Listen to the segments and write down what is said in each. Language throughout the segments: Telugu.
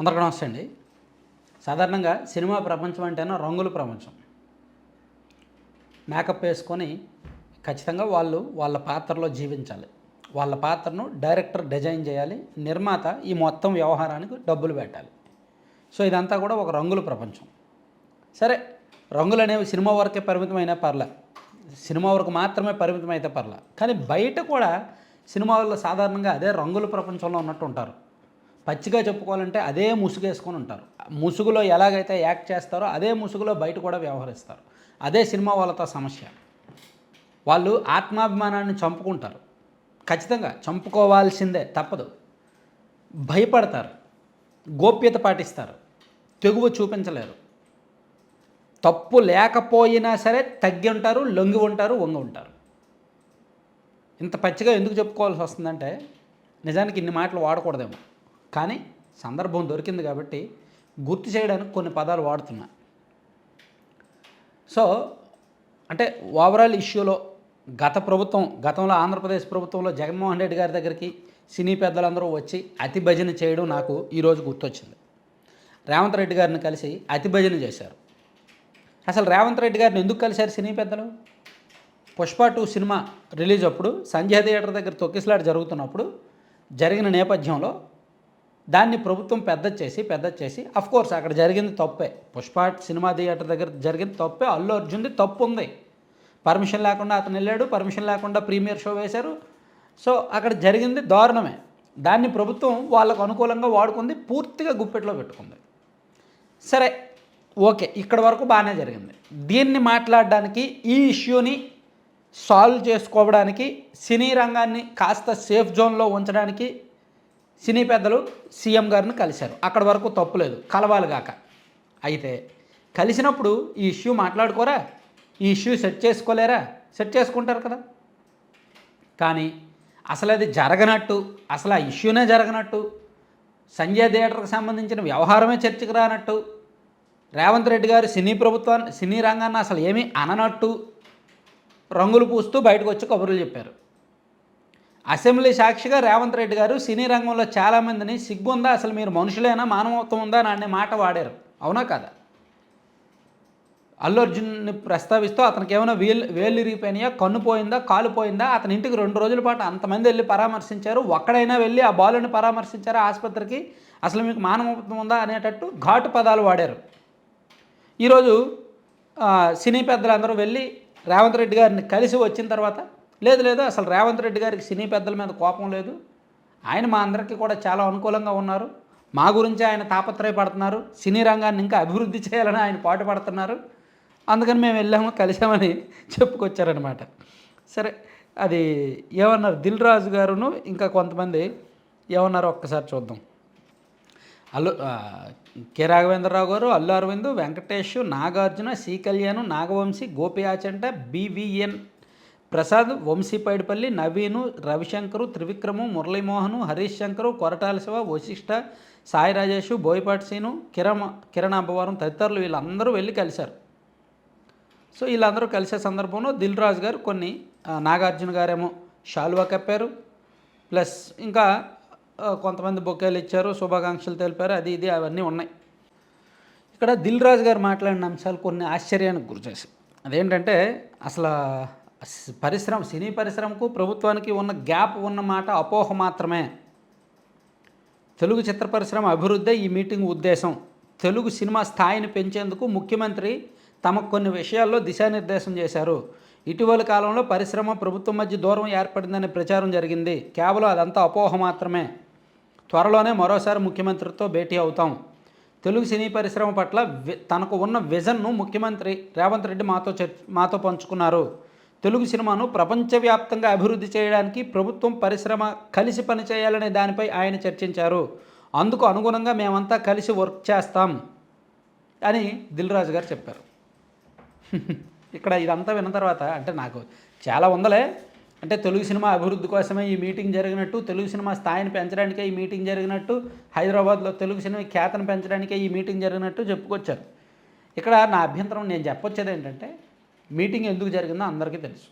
అందరికీ నమస్తే అండి. సాధారణంగా సినిమా ప్రపంచం అంటేనే రంగుల ప్రపంచం. మేకప్ వేసుకొని ఖచ్చితంగా వాళ్ళు వాళ్ళ పాత్రలో జీవించాలి. వాళ్ళ పాత్రను డైరెక్టర్ డిజైన్ చేయాలి. నిర్మాత ఈ మొత్తం వ్యవహారానికి డబ్బులు పెట్టాలి. సో ఇదంతా కూడా ఒక రంగుల ప్రపంచం. సరే రంగులు అనేవి సినిమా వరకే పరిమితమైనా పర్లే. సినిమా వరకు మాత్రమే పరిమితం అయితే పర్లే. కానీ బయట కూడా సినిమాల్లో సాధారణంగా అదే రంగుల ప్రపంచంలో ఉన్నట్టు ఉంటారు. పచ్చిగా చెప్పుకోవాలంటే అదే ముసుగేసుకొని ఉంటారు. ముసుగులో ఎలాగైతే యాక్ట్ చేస్తారో అదే ముసుగులో బయట కూడా వ్యవహరిస్తారు. అదే సినిమా వాళ్ళతో సమస్య. వాళ్ళు ఆత్మాభిమానాన్ని చంపుకుంటారు. ఖచ్చితంగా చంపుకోవాల్సిందే తప్పదు. భయపడతారు. గోప్యత పాటిస్తారు. తెగువ చూపించలేరు. తప్పు లేకపోయినా సరే తగ్గి ఉంటారు లొంగి ఉంటారు వంగి ఉంటారు. ఇంత పచ్చిగా ఎందుకు చెప్పుకోవాల్సి వస్తుందంటే నిజానికి ఇన్ని మాటలు వాడకూడదేమో. కానీ సందర్భం దొరికింది కాబట్టి గుర్తు చేయడానికి కొన్ని పదాలు వాడుతున్నా. సో అంటే ఓవరాల్ ఇష్యూలో గత ప్రభుత్వం గతంలో ఆంధ్రప్రదేశ్ ప్రభుత్వంలో జగన్మోహన్ రెడ్డి గారి దగ్గరికి సినీ పెద్దలందరూ వచ్చి అతి భజన చేయడం నాకు ఈరోజు గుర్తొచ్చింది. రేవంత్ రెడ్డి గారిని కలిసి అతి భజన చేశారు. అసలు రేవంత్ రెడ్డి గారిని ఎందుకు కలిశారు సినీ పెద్దలు? పుష్ప టూ సినిమా రిలీజ్ అప్పుడు సంధ్యా థియేటర్ దగ్గర తొక్కిసలాట జరుగుతున్నప్పుడు జరిగిన నేపథ్యంలో దాన్ని ప్రభుత్వం పెద్ద చేసి పెద్ద చేసి అఫ్ కోర్స్ అక్కడ జరిగింది తప్పే. పుష్ప సినిమా థియేటర్ దగ్గర జరిగింది తప్పే. అల్లు అర్జున్ది తప్పు ఉంది. పర్మిషన్ లేకుండా అతను వెళ్ళాడు పర్మిషన్ లేకుండా ప్రీమియర్ షో వేశారు. సో అక్కడ జరిగింది దారుణమే. దాన్ని ప్రభుత్వం వాళ్ళకు అనుకూలంగా వాడుకుంది పూర్తిగా గుప్పెట్లో పెట్టుకుంది. సరే ఓకే ఇక్కడ వరకు బాగానే జరిగింది. దీన్ని మాట్లాడడానికి ఈ ఇష్యూని సాల్వ్ చేసుకోవడానికి సినీ రంగాన్ని కాస్త సేఫ్ జోన్లో ఉంచడానికి సినీ పెద్దలు సీఎం గారిని కలిశారు. అక్కడ వరకు తప్పులేదు కలవాలిగాక అయితే కలిసినప్పుడు ఈ ఇష్యూ మాట్లాడుకోరా? ఈ ఇష్యూ సెట్ చేసుకోలేరా? సెట్ చేసుకుంటారు కదా. కానీ అసలు అది జరగనట్టు అసలు ఆ ఇష్యూనే జరగనట్టు సంజయ్ థియేటర్కి సంబంధించిన వ్యవహారమే చర్చకు రానట్టు రేవంత్ రెడ్డి గారు సినీ ప్రభుత్వాన్ని సినీ రంగాన్ని అసలు ఏమీ అననట్టు రంగులు పూస్తూ బయటకు వచ్చి కబుర్లు చెప్పారు. అసెంబ్లీ సాక్షిగా రేవంత్ రెడ్డి గారు సినీ రంగంలో చాలామందిని సిగ్గుందా? అసలు మీరు మనుషులేనా? మానవత్వం ఉందా? అని అనే మాట వాడారు. అవునా కదా? అల్లు అర్జున్ని ప్రస్తావిస్తూ అతనికి ఏమైనా వేలు వేలు ఇరిగిపోయినాయా? కన్ను పోయిందా? కాలు పోయిందా? అతని ఇంటికి రెండు రోజుల పాటు అంతమంది వెళ్ళి పరామర్శించారు. ఒక్కడైనా వెళ్ళి ఆ బాలుని పరామర్శించారు ఆసుపత్రికి? అసలు మీకు మానవత్వం ఉందా? అనేటట్టు ఘాటు పదాలు వాడారు. ఈరోజు సినీ పెద్దలందరూ వెళ్ళి రేవంత్ రెడ్డి గారిని కలిసి వచ్చిన తర్వాత లేదు లేదు. అసలు రేవంత్ రెడ్డి గారికి సినీ పెద్దల మీద కోపం లేదు. ఆయన మా అందరికీ కూడా చాలా అనుకూలంగా ఉన్నారు. మా గురించి ఆయన తాపత్రయపడుతున్నారు. సినీ రంగాన్ని ఇంకా అభివృద్ధి చేయాలని ఆయన పాటుపడుతున్నారు. అందుకని మేము వెళ్ళాము కలిసామని చెప్పుకొచ్చారనమాట సరే అది ఏమన్నారు? దిల్ రాజు గారును ఇంకా కొంతమంది ఏమన్నారో ఒక్కసారి చూద్దాం. అల్లు కె రాఘవేంద్రరావు గారు అల్లు అరవింద్ వెంకటేష్ నాగార్జున సి కళ్యాణ్ నాగవంశీ గోపి ఆచంట బివిఎన్ ప్రసాద్ వంశీ పైడిపల్లి నవీను రవిశంకరు త్రివిక్రము మురళీమోహను హరీష్ శంకరు కొరటాల శివ వశిష్ఠ సాయి రాజేష్ బోయపాటి సీను కిరణ కిరణ్ అబ్బవరం తదితరులు వీళ్ళందరూ వెళ్ళి కలిశారు. సో వీళ్ళందరూ కలిసే సందర్భంలో దిల్ రాజు గారు కొన్ని నాగార్జున గారేమో షాలువా కప్పారు. ప్లస్ ఇంకా కొంతమంది బొకేలు ఇచ్చారు శుభాకాంక్షలు తెలిపారు అది ఇది అవన్నీ ఉన్నాయి. ఇక్కడ దిల్ రాజు గారు మాట్లాడిన అంశాలు కొన్ని ఆశ్చర్యానికి గురిచేసి అదేంటంటే అసలు పరిశ్రమ సినీ పరిశ్రమకు ప్రభుత్వానికి ఉన్న గ్యాప్ ఉన్న మాట అపోహ మాత్రమే. తెలుగు చిత్ర పరిశ్రమ అభివృద్ధి ఈ మీటింగ్ ఉద్దేశం. తెలుగు సినిమా స్థాయిని పెంచేందుకు ముఖ్యమంత్రి తమకు కొన్ని విషయాల్లో దిశానిర్దేశం చేశారు. ఇటీవల కాలంలో పరిశ్రమ ప్రభుత్వం మధ్య దూరం ఏర్పడిందనే ప్రచారం జరిగింది. కేవలం అదంతా అపోహ మాత్రమే. త్వరలోనే మరోసారి ముఖ్యమంత్రితో భేటీ అవుతాం. తెలుగు సినీ పరిశ్రమ పట్ల వి- తనకు ఉన్న విజన్ను ముఖ్యమంత్రి రేవంత్ రెడ్డి మాతో చర్చ మాతో పంచుకున్నారు. తెలుగు సినిమాను ప్రపంచవ్యాప్తంగా అభివృద్ధి చేయడానికి ప్రభుత్వం పరిశ్రమ కలిసి పనిచేయాలనే దానిపై ఆయన చర్చించారు. అందుకు అనుగుణంగా మేమంతా కలిసి వర్క్ చేస్తాం అని దిల్ రాజు గారు చెప్పారు. ఇక్కడ ఇదంతా విన్న తర్వాత అంటే నాకు చాలా ఉందలే. అంటే తెలుగు సినిమా అభివృద్ధి కోసమే ఈ మీటింగ్ జరిగినట్టు తెలుగు సినిమా స్థాయిని పెంచడానికే ఈ మీటింగ్ జరిగినట్టు హైదరాబాద్లో తెలుగు సినిమా ఖ్యాతను పెంచడానికే ఈ మీటింగ్ జరిగినట్టు చెప్పుకొచ్చారు. ఇక్కడ నా అభ్యంతరం నేను చెప్పొచ్చేది ఏంటంటే మీటింగ్ ఎందుకు జరిగిందో అందరికీ తెలుసు.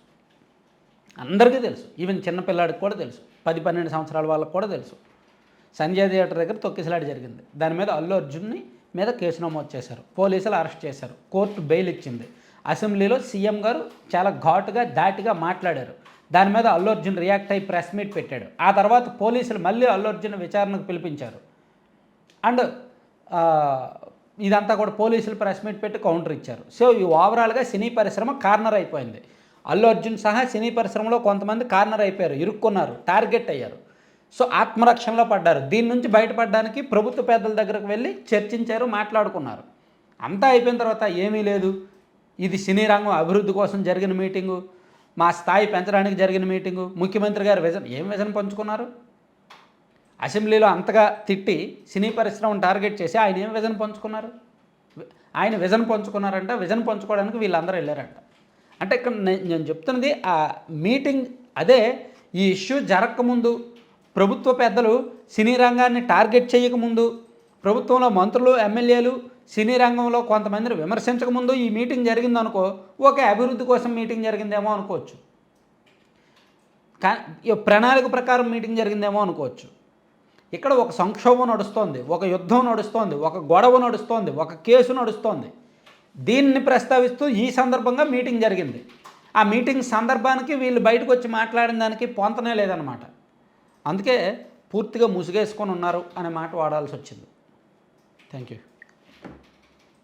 అందరికీ తెలుసు. ఈవెన్ చిన్నపిల్లాడికి కూడా తెలుసు. పది పన్నెండు సంవత్సరాల వాళ్ళకి కూడా తెలుసు. సంజయ్ థియేటర్ దగ్గర తొక్కిసలాడి జరిగింది. దాని మీద అల్లు అర్జున్ని మీద కేసు నమోదు చేశారు. పోలీసులు అరెస్ట్ చేశారు. కోర్టు బెయిల్ ఇచ్చింది. అసెంబ్లీలో సీఎం గారు చాలా ఘాటుగా ధాటిగా మాట్లాడారు. దాని మీద అల్లు అర్జున్ రియాక్ట్ అయ్యి ప్రెస్ మీట్ పెట్టాడు. ఆ తర్వాత పోలీసులు మళ్ళీ అల్లు అర్జున్ విచారణకు పిలిపించారు. అండ్ ఇదంతా కూడా పోలీసులు ప్రెస్ మీట్ పెట్టి కౌంటర్ ఇచ్చారు. సో ఈ ఓవరాల్గా సినీ పరిశ్రమ కార్నర్ అయిపోయింది. అల్లు అర్జున్ సహా సినీ పరిశ్రమలో కొంతమంది కార్నర్ అయిపోయారు ఇరుక్కున్నారు టార్గెట్ అయ్యారు. సో ఆత్మరక్షణలో పడ్డారు. దీని నుంచి బయటపడడానికి ప్రభుత్వ పెద్దల దగ్గరకు వెళ్ళి చర్చించారు మాట్లాడుకున్నారు. అంతా అయిపోయిన తర్వాత ఏమీ లేదు. ఇది సినీ రంగం అభివృద్ధి కోసం జరిగిన మీటింగు మా స్థాయి పెంచడానికి జరిగిన మీటింగు ముఖ్యమంత్రి గారు విజన్ ఏం విజన్ పంచుకున్నారు? అసెంబ్లీలో అంతగా తిట్టి సినీ పరిశ్రమను టార్గెట్ చేసి ఆయన ఏం విజన్ పంచుకున్నారు? ఆయన విజన్ పంచుకున్నారంట విజన్ పంచుకోవడానికి వీళ్ళందరూ వెళ్ళారంట. అంటే ఇక్కడ నేను చెప్తున్నది ఆ మీటింగ్ అదే ఈ ఇష్యూ జరగకముందు ప్రభుత్వ పెద్దలు సినీ రంగాన్ని టార్గెట్ చేయకముందు ప్రభుత్వంలో మంత్రులు ఎమ్మెల్యేలు సినీ రంగంలో కొంతమందిని విమర్శించకముందు ఈ మీటింగ్ జరిగిందనుకో ఓకే అభివృద్ధి కోసం మీటింగ్ జరిగిందేమో అనుకోవచ్చు. కా ప్రణాళిక ప్రకారం మీటింగ్ జరిగిందేమో అనుకోవచ్చు. ఇక్కడ ఒక సంక్షోభం నడుస్తోంది ఒక యుద్ధం నడుస్తోంది ఒక గొడవ నడుస్తోంది ఒక కేసు నడుస్తోంది. దీన్ని ప్రస్తావిస్తూ ఈ సందర్భంగా మీటింగ్ జరిగింది. ఆ మీటింగ్ సందర్భానికి వీళ్ళు బయటకు వచ్చి మాట్లాడిన దానికి పొంతనే లేదనమాట అందుకే పూర్తిగా ముసుగేసుకొని ఉన్నారు అనే మాట వాడాల్సి వచ్చింది. Thank you